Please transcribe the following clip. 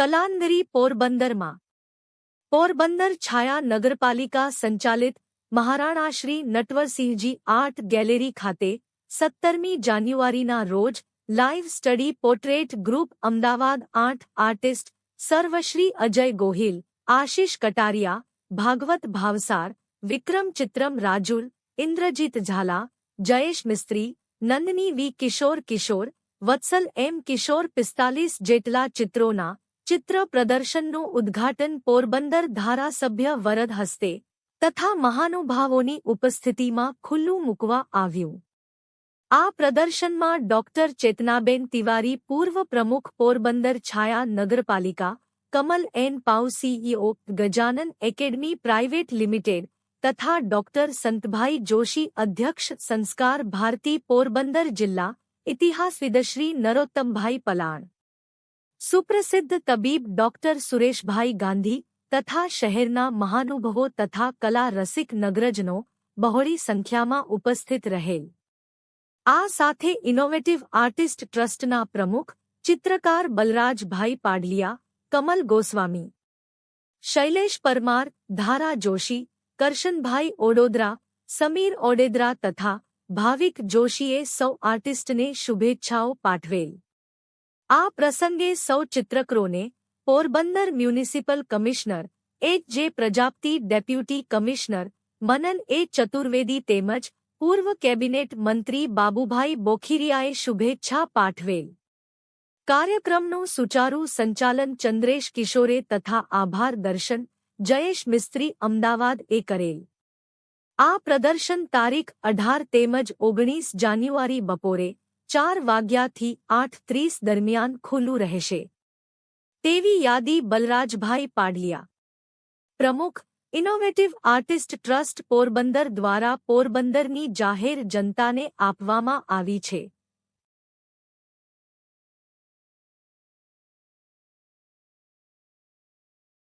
કલાંદરી પોરબંદરમાં. પોરબંદર છાયા નગરપાલિકા સંચાલિત મહારાણા શ્રી નટવરસિંહજી આર્ટ ગેલેરી ખાતે સત્તરમી જાન્યુઆરીના રોજ live study portrait group Ahmedabad art artist સર્વશ્રી અજય ગોહિલ, આશિષ કટારિયા, ભાગવત ભાવસાર, વિક્રમ ચિત્રમ રાજુલ, ઇન્દ્રજીત ઝાલા, જયેશ મિસ્ત્રી, નંદની વી કિશોર કિશોર, વત્સલ એમ કિશોર પિસ્તાલીસ જેટલા ચિત્રોના ચિત્ર પ્રદર્શનનું ઉદ્ઘાટન પોરબંદર ધારાસભ્ય વરદ હસ્તે તથા મહાનુભાવોની ઉપસ્થિતિમાં ખુલ્લું મૂકવા આવ્યું. આ પ્રદર્શનમાં ડોક્ટર ચેતનાબેન તિવારી પૂર્વ પ્રમુખ પોરબંદર છાયા નગરપાલિકા, Kamal N Pau CEO, Gajanan academy private limited તથા ડોક્ટર સંતભાઈ જોશી અધ્યક્ષ સંસ્કાર ભારતી પોરબંદર જિલ્લા ઇતિહાસવિદશ્રી નરોત્તમભાઈ પલાણ. સુપ્રસિદ્ધ તબીબ ડોક્ટર સુરેશભાઈ ગાંધી તથા શહેરના મહાનુભવો તથા કલા રસિક નગરજનો બહોળી સંખ્યામાં ઉપસ્થિત રહેલ. આ સાથે ઇનોવેટિવ આર્ટિસ્ટ ટ્રસ્ટના પ્રમુખ ચિત્રકાર બલરાજભાઈ પાડલિયા, કમલ ગોસ્વામી, શૈલેષ પરમાર, ધારા જોશી, કરશનભાઈ ઓડોદરા, સમીર ઓડેદરા તથા ભાવિક જોશીએ સૌ આર્ટિસ્ટને શુભેચ્છાઓ પાઠવેલ. આ પ્રસંગે સૌ ચિત્રકરોને Porbandar municipal commissioner H J Prajapati deputy commissioner Manan A Chaturvedi તેમજ પૂર્વ કેબિનેટ મંત્રી બાબુભાઈ બોખીરિયાએ શુભેચ્છા પાઠવેલ કાર્યક્રમનું સુચારુ સંચાલન ચંદ્રેશ કિશોરે તથા આભાર દર્શન જયેશ મિસ્ત્રી અમદાવાદ એ કરેલ આ પ્રદર્શન તારીખ અઢાર તેમજ ઓગણીસ જાન્યુઆરી બપોરે ચાર વાગ્યાથી આઠ ત્રીસ દરમિયાન ખુલ્લું રહેશે. તેવી યાદી બલરાજભાઈ પાડલિયા. પ્રમુખ ઇનોવેટિવ આર્ટિસ્ટ ટ્રસ્ટ પોરબંદર દ્વારા પોરબંદરની જાહેર જનતાને આપવામાં આવી છે.